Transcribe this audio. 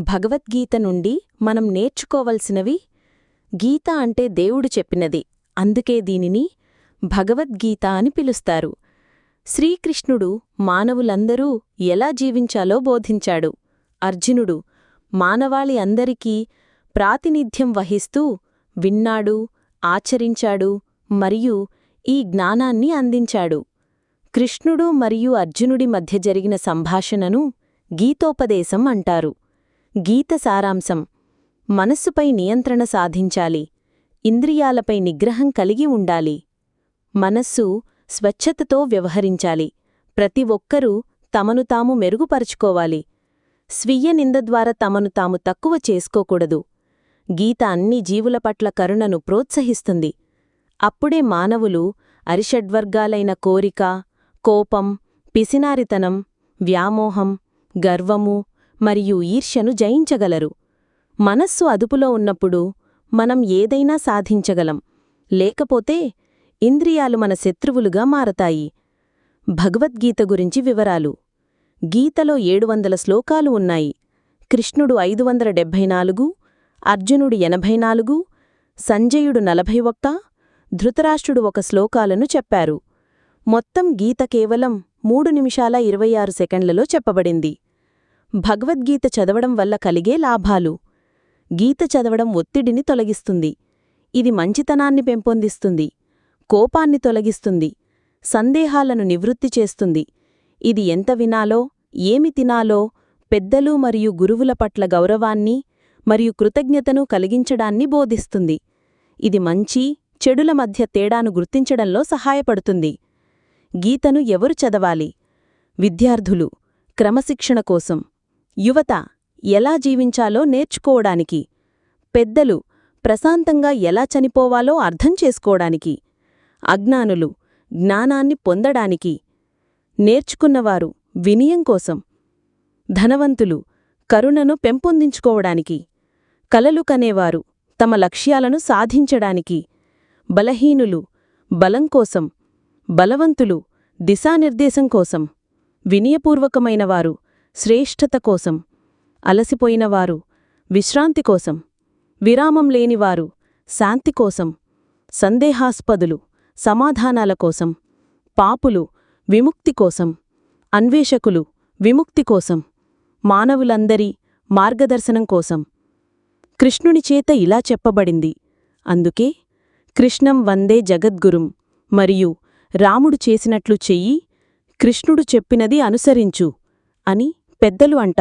భగవద్గీత నుండి మనం నేర్చుకోవలసినవి గీత అంటే దేవుడు చెప్పినది. అందుకే దీనిని భగవద్గీత అని పిలుస్తారు. శ్రీకృష్ణుడు మానవులందరూ ఎలా జీవించాలో బోధించాడు. అర్జునుడు మానవాళి అందరికీ ప్రాతినిధ్యం వహిస్తూ విన్నాడు ఆచరించాడు మరియు ఈ జ్ఞానాన్ని అందించాడు. కృష్ణుడు మరియు అర్జునుడి మధ్య జరిగిన సంభాషణను గీతోపదేశం అంటారు. గీత సారాంశం. మనస్సుపై నియంత్రణ సాధించాలి. ఇంద్రియాలపై నిగ్రహం కలిగి ఉండాలి. మనస్సు స్వచ్ఛతతో వ్యవహరించాలి. ప్రతి ఒక్కరూ తమను తాము మెరుగుపరుచుకోవాలి. స్వీయ నింద ద్వారా తమను తాము తక్కువ చేసుకోకూడదు. గీత అన్ని జీవుల పట్ల కరుణను ప్రోత్సహిస్తుంది. అప్పుడే మానవులు అరిషడ్వర్గాలైన కోరిక కోపం పిసినారితనం వ్యామోహం గర్వము మరియు ఈర్ష్యను జయించగలరు. మనస్సు అదుపులో ఉన్నప్పుడు మనం ఏదైనా సాధించగలం. లేకపోతే ఇంద్రియాలు మన శత్రువులుగా మారతాయి. భగవద్గీత గురించి వివరాలు. గీతలో ఏడు వందల శ్లోకాలు ఉన్నాయి. కృష్ణుడు ఐదు వందల డెబ్భై నాలుగు అర్జునుడు ఎనభై నాలుగు సంజయుడు నలభై ఒక్క ధృతరాష్ట్రుడు ఒక శ్లోకాలను చెప్పారు. మొత్తం గీత కేవలం మూడు నిమిషాల ఇరవై ఆరు సెకండ్లలో చెప్పబడింది. భగవద్గీత చదవడం వల్ల కలిగే లాభాలు. గీత చదవడం ఒత్తిడిని తొలగిస్తుంది. ఇది మంచితనాన్ని పెంపొందిస్తుంది. కోపాన్ని తొలగిస్తుంది. సందేహాలను నివృత్తి చేస్తుంది. ఇది ఎంత వినాలో ఏమి తినాలో పెద్దలు మరియు గురువుల పట్ల గౌరవాన్ని మరియు కృతజ్ఞతను కలిగించడాన్ని బోధిస్తుంది. ఇది మంచి చెడుల మధ్య తేడాను గుర్తించడంలో సహాయపడుతుంది. గీతను ఎవరు చదవాలి? విద్యార్థులు క్రమశిక్షణ కోసం. యువత ఎలా జీవించాలో నేర్చుకోవడానికి పెద్దలు ప్రశాంతంగా ఎలా చనిపోవాలో అర్థం చేసుకోవడానికి అజ్ఞానులు జ్ఞానాన్ని పొందడానికి నేర్చుకున్నవారు వినియం కోసం ధనవంతులు కరుణను పెంపొందించుకోవడానికి కలలు కనేవారు తమ లక్ష్యాలను సాధించడానికి బలహీనులు బలం కోసం బలవంతులు దిశానిర్దేశం కోసం వినయపూర్వకమైనవారు శ్రేష్ఠత కోసం అలసిపోయినవారు విశ్రాంతి కోసం విరామం లేనివారు శాంతి కోసం సందేహాస్పదులు సమాధానాల కోసం పాపులు విముక్తి కోసం అన్వేషకులు విముక్తి కోసం మానవులందరి మార్గదర్శనం కోసం. కృష్ణుని చేత ఇలా చెప్పబడింది. అందుకే కృష్ణం వందే జగద్గురుం మరియు రాముడు చేసినట్లు చెయ్యి కృష్ణుడు చెప్పినది అనుసరించు అని పెద్దలు అంటారు